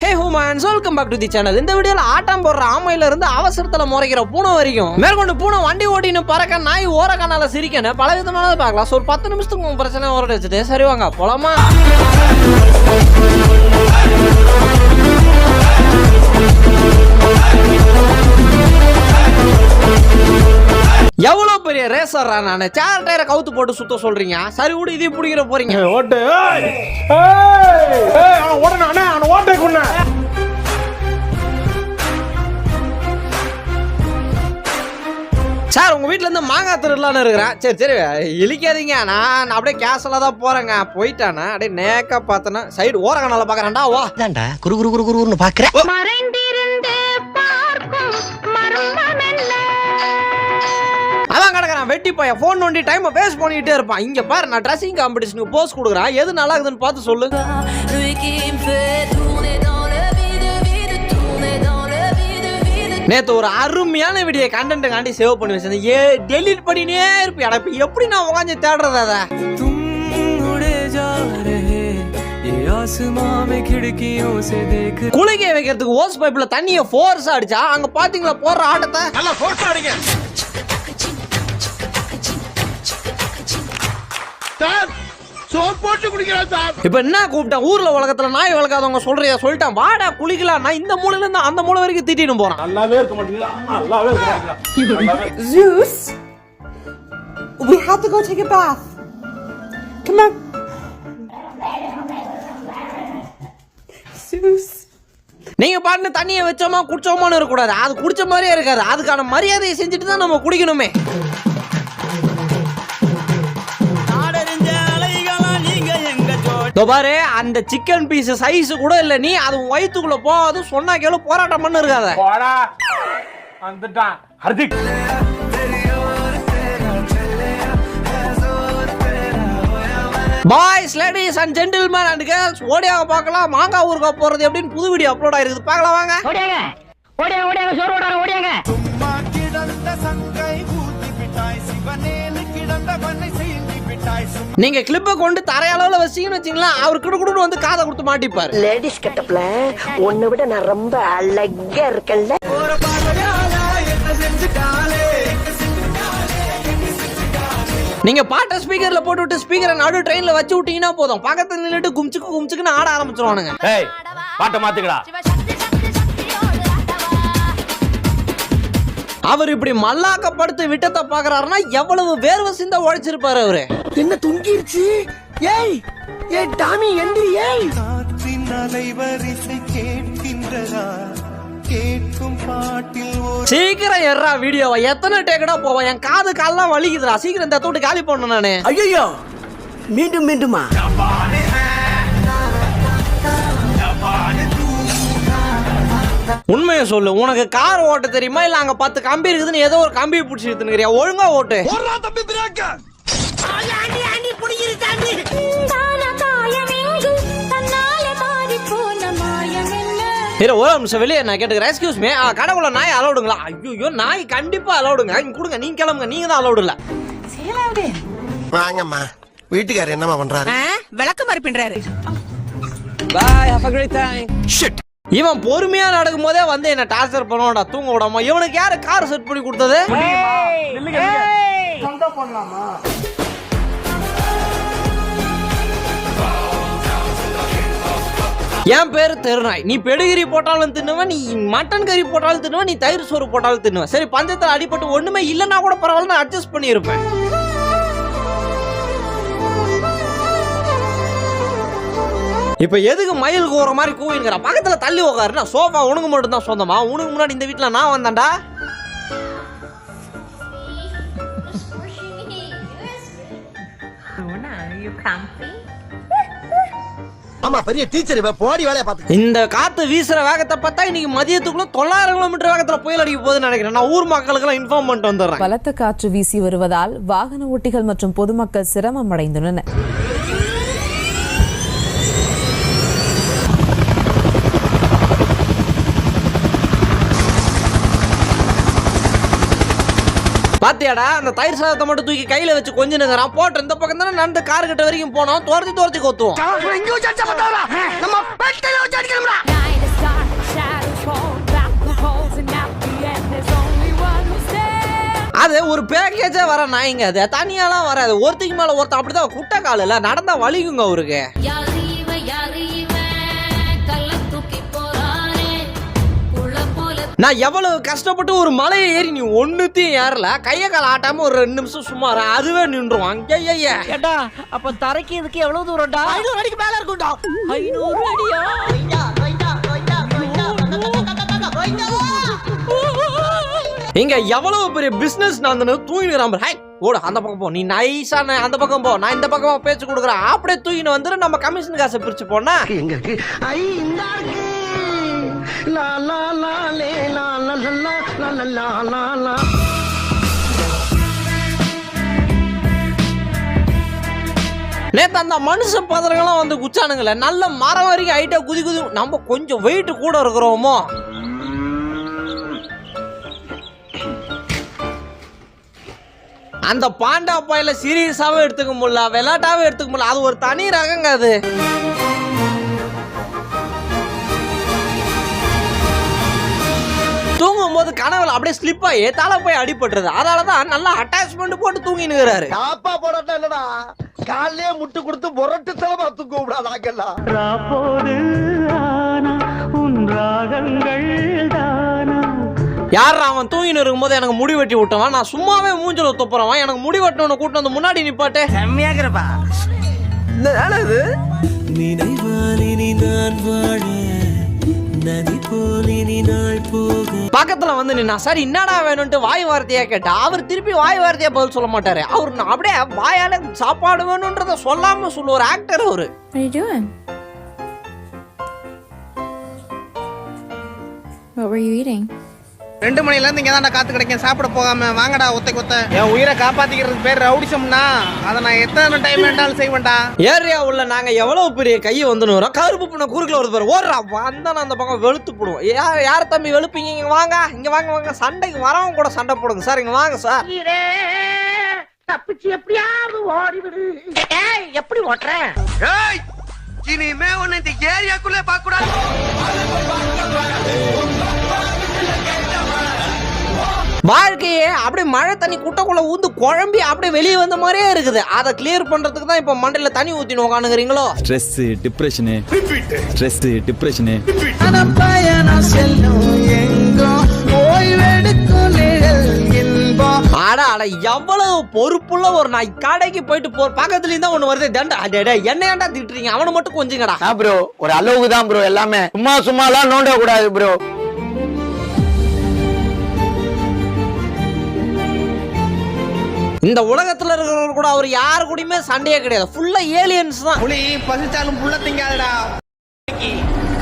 Hey humans welcome back to the channel இந்த வீடியோல ஆட்டம் போடுற ஆமையில இருந்து அவசரத்துல முறைக்கிற பூனை வரைக்கும். மேற்கொண்டு பூனை வண்டி ஓட்டின்னு பறக்க நாய் ஓரக்கனால சிரிக்கணும் பல விதமானது பார்க்கலாம். ஸோ ஒரு பத்து நிமிஷத்துக்கு உங்க பிரச்சனை ஓரட வச்சுட்டு சரி வாங்க போலாமா? பெரிய ரேசரா நான். சேர் டயரை கவுத்து போட்டு சுத்த சொல்றீங்க. சரி விடு இதையும் பிடிக்கிற போறீங்க. ஓட்டு ஓடணும் அண்ணா அவன் ஓட்டை கொண்டு சார் உங்க வீட்ல இருந்து மாங்காய் திருடலான்னு இருக்கிறேன். சரி சரி இழிக்காதீங்க. நான் அப்படியே கேஷுவலாக தான் போறேங்க. போயிட்டானே. அப்படியே நேக்கா பார்த்தேன்னா சைடு ஓரங்கனால பார்க்கறேன்டா வா. குரு குரு குரு குருன்னு பாக்குறேன் வெட்டி பையன் ஃபோன் நோண்டி டைமை வேஸ்ட் பண்ணிக்கிட்டே இருப்பான். இங்கே பாரு நான் ட்ரெஸ்ஸிங் காம்படிஷனுக்கு போஸ்ட் கொடுக்குறேன். எது நல்லா இருக்குதுன்னு பார்த்து சொல்லு நேற்று ஒரு அருமையான வீடியோ கண்டென்ட்டை காண்டி சேவ் பண்ணி வச்சிருந்தேன். ஏ டெலிட் பண்ணினே இருப்பேன் இப்போ எப்படி நான் உட்காந்து தேடுறது அதை? குளிக்க வைக்கிறதுக்கு ஓஸ் பைப்பில் தண்ணியை ஃபோர்ஸாக அடிச்சா அங்கே பார்த்தீங்களா போடுற ஆட்டத்தை? நல்லா ஃபோர்ஸ் அடிக்க சார். சோப் போட்டு குடிக்கிறேன் சார். இப்ப என்ன கூப்பிட்டேன்? ஊர்ல உலகத்துல நாய் வளர்க்காதவங்க சொல்றியா? சொல்லிட்டான். வாடா குளிக்கலாம். நான் இந்த மூலையில இருந்து அந்த மூலை வரைக்கும் திட்டிட்டு போறான். நல்லாவே இருக்க மாட்டீங்களா நல்லாவே இருக்க மாட்டீங்களா நல்லாவே Zeus, we have to go take a bath. Come on. Zeus. நீங்க பாட்டு தண்ணியை வச்சோமா குடிச்சோமான்னு இருக்கக்கூடாது. அது குடிச்ச மாதிரியே இருக்காது. அதுக்கான மரியாதையை செஞ்சுட்டு தான் நம்ம குடிக்கணுமே. பாரு அந்த சிக்கன் பீஸ் சைஸ் கூட இல்ல நீ அது உன் வயித்துக்குள்ள போகாது சொன்னா கேளு போராட்டம் பண்ணு இருக்காத. போடா. வந்துட்டான். Hardik. Boys ladies and gentlemen and girls ஓடியாக பார்க்கலாம் மாங்காய் ஊருக்கா போறது எப்படின்னு புது வீடியோ அப்லோட் ஆயிருக்குது. பார்க்கலாம் வாங்க. ஓடியாங்க. ஓடியாங்க ஓடியாங்க சோறு ஓடாங்க ஓடியாங்க. நீங்க கிளிப்பை கொண்டு தரையளவுல வச்சீங்கன்னு வச்சீங்களா அவர் கிடுக்குடுன்னு வந்து காதை கொடுத்து மாட்டிப்பாரு. லேடிஸ் கட்டப்ல உன்னை விட நான் ரொம்ப அழகா இருக்கேன்ல. நீங்க பாட்டை ஸ்பீக்கர்ல போட்டு விட்டு ஸ்பீக்கரை நடு ட்ரெயின்ல வச்சு விட்டீங்கன்னா போதும். பக்கத்துல நின்னுட்டு கும்ச்சுக்கு கும்ச்சுக்குன்னு ஆட ஆரம்பிச்சிருவானுங்க. ஏய் பாட்டை மாத்துக்கடா. அவர் இப்படி மல்லாக்கப்படுத்து விட்டத்தை பாக்குறாருன்னா எவ்வளவு வேர்வை சிந்த உழைச்சிருப்பாரு அவரு. என்ன துங்கிருச்சு? ஏய் ஏ டாமி எந்திரி ஏய். காற்றின் அலைவரிசை கேட்கின்றதா? கேட்கும் பாட்டில் ஒரு சீக்கிரம் எறா வீடியோவை எத்தனை டேக்கடா போவோம் என் காது கால்லாம் வலிக்குதுடா. சீக்கிரம் இந்த தோட்டு காலி பண்ணணும் நானு. ஐயோ மீண்டும் மீண்டுமா? உண்மையை சொல்லு. உனக்கு கார் ஓட்ட தெரியுமா? இல்ல அங்க பத்து கம்பி இருக்குதுன்னு ஏதோ ஒரு கம்பி பிடிச்சி எடுத்துனுக்கிறியா ஒழுங்கா ஓட்டு. தான காயமெங்கு தன்னால மாறிப் போன மாயம் என்ன? இரு ஒரு நிமிஷம் வெளியே நான் கேட்டுக்கிறேன் எக்ஸ்கியூஸ் மீ கடைக்குள்ள நாய் அலௌடுங்களா? ஐயோ நாய் கண்டிப்பா அலௌடுங்க. இங்க கொடுங்க. நீங்க கிளம்புங்க. நீங்க தான் அலௌடு இல்ல. வாங்கம்மா. வீட்டுக்காரர் என்னம்மா பண்றாரு? விளக்கமாறு பின்றாரு bye have a great time. இவன் பொறுமையா நடக்கும் போதே வந்து என்ன டார்ச்சர் பண்ணுவான்டா தூங்க விடாம இவனுக்கு யாரு கார் செட் பண்ணி கொடுத்தது? என் பேரு தெருநாய். நீ பெடுகிரி போட்டாலும் தின்னுவ நீ மட்டன் கறி போட்டாலும் தின்னுவ நீ தயிர் சோறு போட்டாலும் தின்னுவ. சரி பஞ்சத்துல அடிபட்டு ஒண்ணுமே இல்லைன்னா கூட பரவாயில்ல நான் அட்ஜஸ்ட் பண்ணியிருப்பேன். இப்ப எதுக்கு மயில் கூற மாதிரி கூவிங்கிற பக்கத்துல தள்ளி உட்காரு நான் சோஃபா உனக்கு மட்டும் தான் சொந்தமா? உனக்கு முன்னாடி இந்த வீட்ல நான் வந்தேன்டா. ஆமா பெரிய டீச்சர் இவ போடி வேலைய பாத்து இந்த காத்து வீசுற வேகத்தை பார்த்தா இன்னைக்கு மதியத்துக்குள்ள தொள்ளாயிரம் கிலோமீட்டர் வேகத்துல புயல் அடிக்க போகுதுன்னு நினைக்கிறேன். நான் ஊர் மக்களுக்கு இன்ஃபார்ம் பண்ணிட்டு வந்துடுறேன். பலத்த காற்று வீசி வருவதால் வாகன ஓட்டிகள் மற்றும் பொதுமக்கள் சிரமம் அடைந்துள்ளனர். பாத்தியாடா அந்த தயிர் சாதத்தை மட்டும் தூக்கி கையில வச்சு கொஞ்சம் நேரம் போட்டு இந்த பக்கம் தானே நடந்து கார் கிட்ட வரைக்கும் போனோம். துரத்தி துரத்தி கொத்துவோம். அது ஒரு பேக்கேஜா வர நாய்ங்க. அது தனியாலாம் வராது. ஒருத்திக்கு மேல ஒருத்தன் அப்படிதான் குட்டை காலில் நடந்தா வலிக்குங்க அவருக்கு. நான் எவ்வளவு கஷ்டப்பட்டு ஒரு மலையை ஏறி நீ ஒண்ணுத்தையும் ஏறல கைய கால ஆட்டாம ஒரு ரெண்டு நிமிஷம் சும்மா. அதுவே நின்றுவான் ஏடா அப்ப தரைக்கு இதுக்கு எவ்வளவு தூரம்டா? ஐநூறு அடிக்கு மேல இருக்கும்டா. ஐநூறு அடியா? இங்க எவ்வளவு பெரிய பிசினஸ் நான் தூங்கிடுறான் ஹை ஓடு அந்த பக்கம் போ. நீ நைஸா அந்த பக்கம் போ. நான் இந்த பக்கம் பேச்சு கொடுக்குறேன். அப்படியே தூக்கின்னு வந்துரு நம்ம கமிஷன் காசை பிரிச்சு போனா எங்க இருக்கு? லா லா லா லே லா லா லா லா லா லா லா நேற்று அந்த மனுஷ பதறங்களாம் வந்து குச்சானுங்களே நல்ல மரம் வரைக்கும் ஹைட்டாக குதி குதி நம்ம கொஞ்சம் வெயிட் கூட இருக்கிறோமோ? அந்த பாண்டா பாயில சீரியஸாகவே எடுத்துக்க முடியல விளாட்டாகவும் எடுத்துக்க முடியல அது ஒரு தனி ரகங்க அது. போது கனவுல அப்படியே ஸ்லிப் ஆகி தலை போய் அடிபட்டுறது அதனால தான் நல்லா அட்டாச்மெண்ட் போட்டு தூங்கினுக்கிறாரு காப்பா போடட்டா இல்லடா? காலையே முட்டு கொடுத்து முரட்டு தலமா தூக்க விடாதாக்கெல்லாம் யார் அவன் தூங்கின்னு இருக்கும்போது எனக்கு முடி வெட்டி விட்டவன்? நான் சும்மாவே மூஞ்சில துப்புறவன். எனக்கு முடி வெட்டவனை கூட்டு வந்து முன்னாடி நிப்பாட்டு. செம்மையாக்குறப்பா. நினைவாலினி நான் வாழ நதி போலினி நாள் போக பக்கத்துல வந்து நின்னா சார் என்னடா வேணும்ட்டு வாய் வார்த்தையா கேட்டா அவர் திருப்பி வாய் வார்த்தையா பதில் சொல்ல மாட்டாரு அவர் நான் அப்படியே வாயால சாப்பாடு வேணும்ன்றத சொல்லாம சொல்ல ஒரு ஆக்டர் அவரு What are you doing? What were you eating? ரெண்டு மணில இருந்து இங்க தான் காத்து கிடைக்கும் சாப்பிட போகாம வாங்கடா ஒத்தை கொத்த. என் உயிரை காப்பாத்திக்கிறதுக்கு பேர் ரவுடிசம்னா அதை நான் எத்தனை டைம் வேண்டாலும் செய்வேன்டா. ஏரியா உள்ள நாங்க எவ்வளவு பெரிய கையை வந்து கருப்பு பண்ண குறுக்கில் வருது பாரு. ஓடுறா வந்தா அந்த பக்கம் வெளுத்து போடுவோம் யார் யார் தம்பி வெளுப்பீங்க? இங்க வாங்க இங்க வாங்க வாங்க. சண்டைக்கு வரவங்க கூட சண்டை போடுங்க. சார் இங்க வாங்க சார். தப்பிச்சு எப்படியாவது ஓடிவிடு. ஏய் எப்படி ஓட்டுறேன் ஏய் இனிமே உன்னை இந்த ஏரியாக்குள்ளே பார்க்க கூடாது வாழ்க்கையே அப்படியே மழை தண்ணி குட்டைக்குள்ள ஊந்து குழம்பி அப்படியே வெளியே வந்த மாதிரியே இருக்குது. அதை கிளியர் பண்றதுக்கு தான் இப்போ மண்டையில தண்ணி ஊத்தின்னு உட்காந்துக்கிறீங்களோ ஸ்ட்ரெஸ் டிப்ரெஷனு ஸ்ட்ரெஸ் டிப்ரெஷனு அட அட எவ்வளவு பொறுப்புள்ள ஒரு நாய். கடைக்கு போயிட்டு போ பக்கத்துல இருந்தா ஒண்ணு வருது. தண்டா அடே என்ன ஏன்டா திட்டுறீங்க? அவனை மட்டும் கொஞ்சங்கடா. ப்ரோ ஒரு அளவுக்கு தான் ப்ரோ எல்லாமே. சும்மா சும்மாலாம் நோண்ட கூடாது ப்ரோ இந்த உலகத்துல இருக்கிறவங்க கூட அவர் யாரு கூடயுமே சண்டையே கிடையாது. ஃபுல்லா ஏலியன்ஸ் தான். புலி பசிச்சாலும் புள்ள திங்காதடா.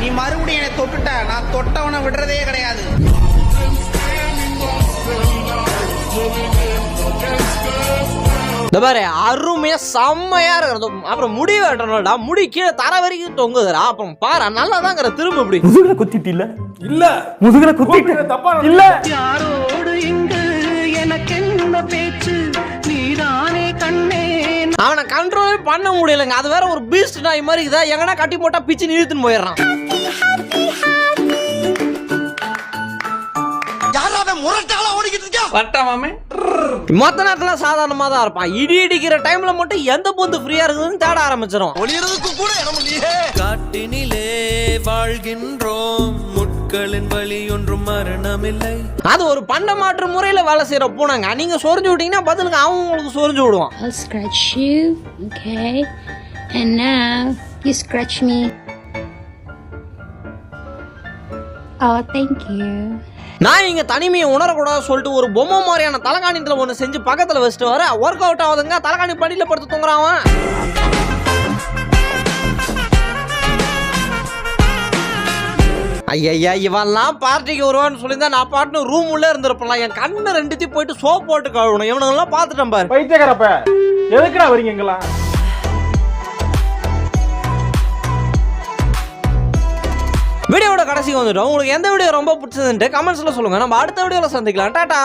நீ மறுபடியும் என்னை தொட்டுட்ட. நான் தொட்டவனை விடுறதே கிடையாது. இந்த பாரு அருமையா செம்மையா இருக்கிறது. அப்புறம் முடி வெட்டணும்டா முடி கீழே தர வரைக்கும் தொங்குதுடா. அப்புறம் பாரு நல்லா தாங்கிற திரும்ப இப்படி. முதுகுல குத்திட்டு இல்ல? இல்ல. முதுகுல குத்திட்டு தப்பா இல்ல? யாரோடு இங்கு எனக்கு என்ன பேச்சு? கண்ட்ரோலே பண்ண முடியலங்க. அது வேற ஒரு பீஸ்ட் நாய் மாதிரி இருக்குதா எங்கன்னா கட்டி போட்டா பிச்சு இழுத்துன்னு போயிடுறான். வட்டமாமே மொத்த நேரத்துல சாதாரணமா தான் இருப்பான். இடி இடிக்கிற டைம்ல மட்டும் எந்த பொந்து ஃப்ரீயா இருக்குதுன்னு தேட ஆரம்பிச்சிடும் ஒளியறதுக்கு கூட காட்டினிலே வாழ்கின்றோம். முட்களின் வழி ஒன்றும் மரணமில்லை அது ஒரு பண்ட மாற்று முறையில வேலை செய்யற பூனைங்க நீங்க சொரிஞ்சு விட்டீங்கன்னா பதிலுக்கு அவன் உங்களுக்கு சொரிஞ்சு விடுவான் I'll scratch you, okay? And now you scratch me. Oh, thank you. நான் இங்க தனிமையை உணரக்கூடாது சொல்லிட்டு ஒரு பொம்மை மாதிரியான தலைகாணித்துல ஒண்ணு செஞ்சு பக்கத்துல வச்சுட்டு வர ஒர்க் அவுட் ஆகுதுங்க தலைகாணி படியில படுத்து தூங்குறான் ஐயா இவன்லாம் பார்ட்டிக்கு வருவான்னு சொல்லியிருந்தா நான் பாட்டுன்னு ரூம் உள்ள இருந்திருப்பலாம் என் கண்ணு ரெண்டுத்தையும் போயிட்டு சோப் போட்டு கழுவணும். இவனுங்கெல்லாம் பார்த்துட்டேன் பாரு. பைத்தியக்காரப்ப எதுக்குடா வரீங்க இங்கெல்லாம்? வீடியோட கடைசிக்கு வந்துட்டோம். உங்களுக்கு எந்த வீடியோ ரொம்ப பிடிச்சதுன்ட்டு கமெண்ட்ஸ்ல சொல்லுங்க. நம்ம அடுத்த வீடியோல சந்திக்கலாம். டாடா!